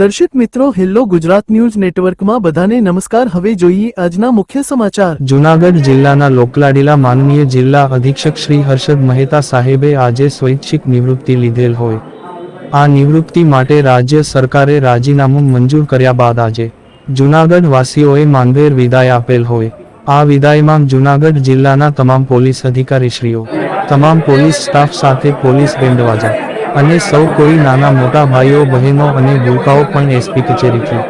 દર્શક મિત્રો hello Gujarat news નેટવર્કમાં બધાને નમસ્કાર. હવે જોઈએ આજના મુખ્ય સમાચાર. જૂનાગઢ જિલ્લાના લોકલાડીલા માનનીય જિલ્લા અધિક્ષક શ્રી હર્ષદ મહેતા સાહેબે આજે સ્વૈચ્છિક નિવૃત્તિ લીધેલ હોય. આ નિવૃત્તિ માટે રાજ્ય સરકારે રાજીનામું મંજૂર કર્યા બાદ આજે જૂનાગઢ વાસીઓએ માનભેર વિદાય આપેલ હોય. આ વિદાયમાં જૂનાગઢ જિલ્લાના તમામ પોલીસ અધિકારીશ્રીઓ, તમામ પોલીસ સ્ટાફ સાથે પોલીસ બેન્ડવાજા અને સૌ કોઈ નાના મોટા ભાઈઓ, બહેનો અને ભૂલકાઓ પણ એસપી કચેરીથી.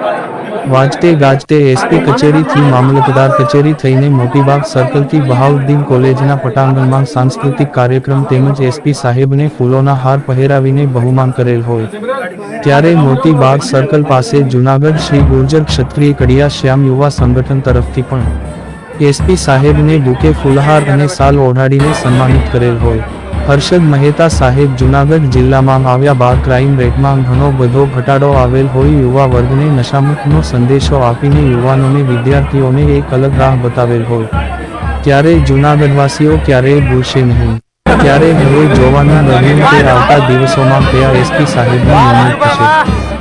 વાજતે ગાજતે એસપી કચેરીથી મામલતદાર કચેરી થઈને મોટીબાગ સર્કલથી બહાઉદ્દીન કોલેજના પટાંગણમાં સાંસ્કૃતિક કાર્યક્રમ તેમજ એસપી સાહેબને ફૂલોના હાર પહેરાવીને બહુમાન કરેલ હોય. ત્યારે મોતીબાગ સર્કલ પાસે જૂનાગઢ શ્રી ગુર્જર ક્ષત્રિય કડિયા શ્યામ યુવા સંગઠન તરફથી પણ એસપી સાહેબને બુકે ફૂલહાર અને સાલ ઓઢાડીને સન્માનિત કરેલ હોય. હર્ષદ મહેતા સાહેબ જૂનાગઢ જિલ્લામાં આવ્યા બાદ ક્રાઇમ રેટમાં ઘણો બધો ઘટાડો આવેલ હોય યુવા વર્ગને નશામુક્તનો સંદેશો આપીને યુવાનોને વિદ્યાર્થીઓને એક અલગ રાહ બતાવેલ હોય. ત્યારે જૂનાગઢવાસીઓ ક્યારેય ભૂલશે નહીં. ત્યારે હવે જોવાનું રહ્યું કે આવતા દિવસોમાં કયા એસપી સાહેબની નિમણૂક થશે.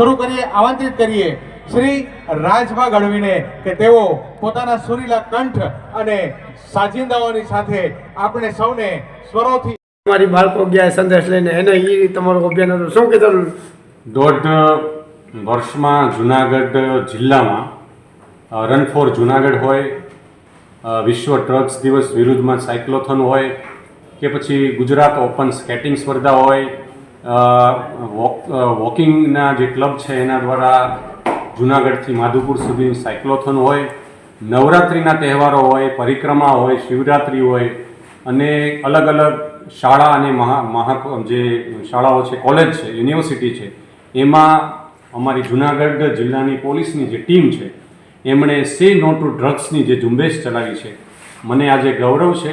શરૂ કરીએ આમંત્રિત કરીએ શ્રી રાજભા ગઢવીને કે તેઓ પોતાના સુરીલા કંઠ અને સાજિંદાઓની સાથે આપણે સૌને સ્વરોથી મારી બાળકો ગયા સંદેશ લઈને એને એ તમારું અભિયાન હતું શું કીધું દોઢ વર્ષમાં જુનાગઢ જિલ્લામાં રન ફોર જુનાગઢ હોય વિશ્વ ડ્રગ્સ દિવસ વિરુદ્ધમાં સાયક્લોથોન હોય કે પછી ગુજરાત ઓપન સ્કેટિંગ સ્પર્ધા હોય વોક વોકિંગના જે ક્લબ છે, એના દ્વારા જુનાગઢથી માધુપુર સુધી સાયક્લોથોન હોય, નવરાત્રિના તહેવારો હોય, પરિક્રમા હોય, શિવરાત્રિ હોય, અને અલગ અલગ શાળા અને મહા મહા, જે શાળાઓ છે, કોલેજ છે, યુનિવર્સિટી છે, એમાં અમારી જુનાગઢ જિલ્લાની પોલીસની જે ટીમ છે, એમણે સે નો ટુ ડ્રગ્સની જે ઝુંબેશ ચલાવી છે. મને આજે ગૌરવ છે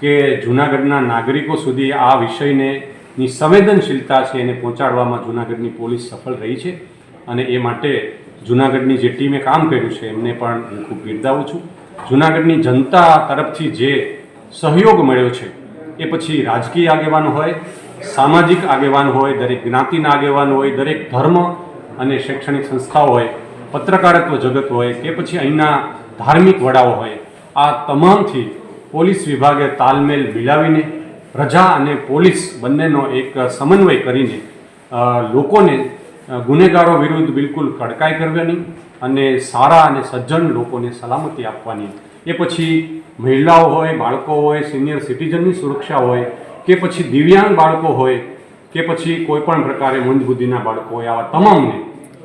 કે જુનાગઢના નાગરિકો સુધી આ વિષયને ની સંવેદનશીલતા છે એને પહોંચાડવામાં જુનાગઢની પોલીસ સફળ રહી છે અને એ માટે જુનાગઢની જે ટીમે કામ કર્યું છે, એમને પણ હું ખૂબ બિરદાવું છું. જુનાગઢની જનતા તરફથી જે સહયોગ મળ્યો છે, એ પછી રાજકીય આગેવાન હોય, સામાજિક આગેવાન હોય, દરેક જ્ઞાતિના આગેવાન હોય, દરેક ધર્મ અને શૈક્ષણિક સંસ્થાઓ હોય, પત્રકારત્વ જગત હોય કે પછી અહીંના ધાર્મિક વડાઓ હોય, આ તમામથી પોલીસ વિભાગે તાલમેલ મિલાવીને પ્રજા અને પોલીસ બંનેનો એક સમન્વય કરીને લોકોને ગુનેગારો વિરુદ્ધ બિલકુલ કડકાઈ કરવાની અને સારા અને સજ્જન લોકોને સલામતી આપવાની. એ પછી મહિલાઓ હોય, બાળકો હોય, સિનિયર સિટીઝનની સુરક્ષા હોય, કે પછી દિવ્યાંગ બાળકો હોય, કે પછી કોઈપણ પ્રકારે મંદબુદ્ધિના બાળકો હોય, આવા તમામને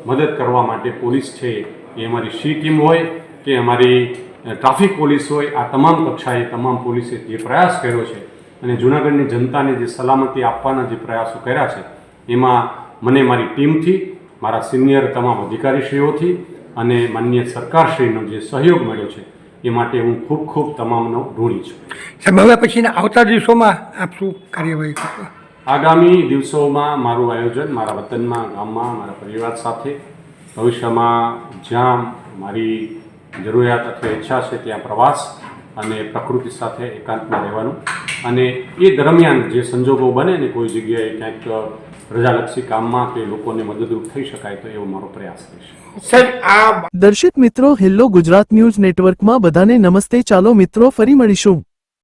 મદદ કરવા માટે પોલીસ છે એ અમારી સી ટીમ હોય, કે અમારી ટ્રાફિક પોલીસ હોય, આ તમામ કક્ષાએ તમામ પોલીસે જે પ્રયાસ કર્યો છે અને જૂનાગઢની જનતાને જે સલામતી આપવાના જે પ્રયાસો કર્યા છે એમાં મને મારી ટીમથી મારા સિનિયર તમામ અધિકારીશ્રીઓથી અને માન્ય સરકારશ્રીનો જે સહયોગ મળ્યો છે એ માટે હું ખૂબ ખૂબ તમામનો ઋણી છું. સાહેબ હવે પછીના આવતા દિવસોમાં આપ શું કાર્યવાહી કરશો? આગામી દિવસોમાં મારું આયોજન મારા વતનમાં ગામમાં મારા પરિવાર સાથે ભવિષ્યમાં જ્યાં મારી જરૂરિયાત અથવા ઈચ્છા છે ત્યાં પ્રવાસ અને પ્રકૃતિ સાથે એકાંતમાં રહેવાનું અને એ દરમિયાન જે સંજોગો બને ને કોઈ જગ્યાએ ક્યાંક પ્રજાલક્ષી કામમાં કે લોકોને મદદરૂપ થઈ શકાય તો એવો મારો પ્રયાસ આ દર્શક મિત્રો હેલ્લો ગુજરાત ન્યૂઝ નેટવર્કમાં બધાને નમસ્તે. ચાલો મિત્રો ફરી મળીશું.